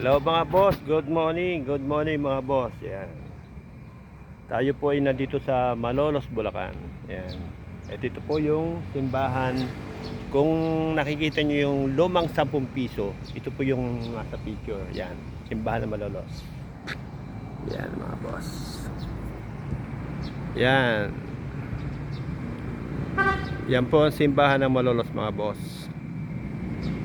Hello mga boss, good morning, good morning mga boss. Yan. Tayo po ay nandito sa Malolos, Bulacan. Yan. At ito po yung simbahan. Kung nakikita nyo yung lumang 10 piso, ito po yung nasa picture. Yan, simbahan ng Malolos. Yan mga boss. Yan. Yan po ang simbahan ng Malolos mga boss.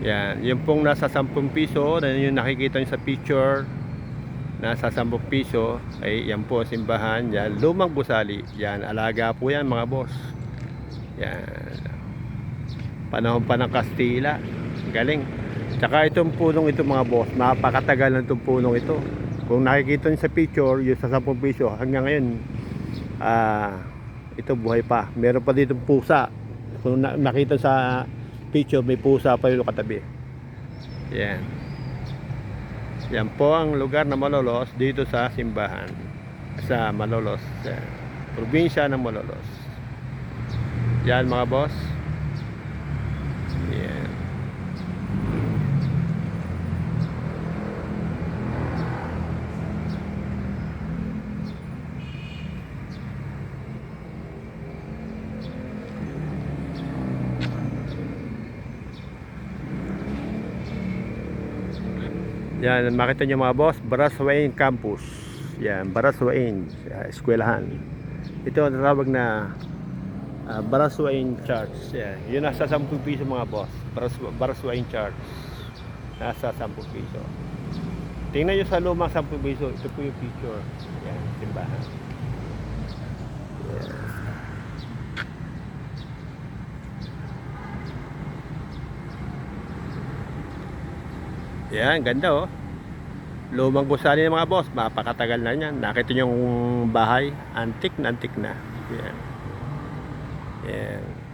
Yan, yung pong nasa 10 piso, na yung nakikita nyo sa picture, nasa 10 piso, ay yan po simbahan, yan, lumang gusali, yan, alaga po yan mga boss. Yan, panahon pa ng Kastila, galing. Tsaka itong punong ito mga boss, napakatagal na itong punong ito. Kung nakikita nyo sa picture, yung sa 10 piso, hanggang ngayon, ah, ito buhay pa. Meron pa dito pusa. Kung na- nakita sa picture, may pusa pa yung katabi. Yan. Yan po ang lugar na Malolos dito sa simbahan. Sa Malolos. Sa probinsya ng Malolos. Yan mga boss. Yan. Yan, makita nyo mga boss, Baraswain Campus. Yan, Baraswain, uh, eskwelahan. Ito ang tawag na uh, Baraswain Church. Yan, yun nasa 10 piso mga boss. Baras, Baraswain Church. Nasa 10 piso. Tingnan nyo sa lumang 10 piso, ito po yung picture. Yan, simbahan. Yan. Yan, ganda oh. Lumang gusali ng mga boss, mapakatagal na yan. Nakita nyo yung bahay, antik na antik na. Yan. Yan.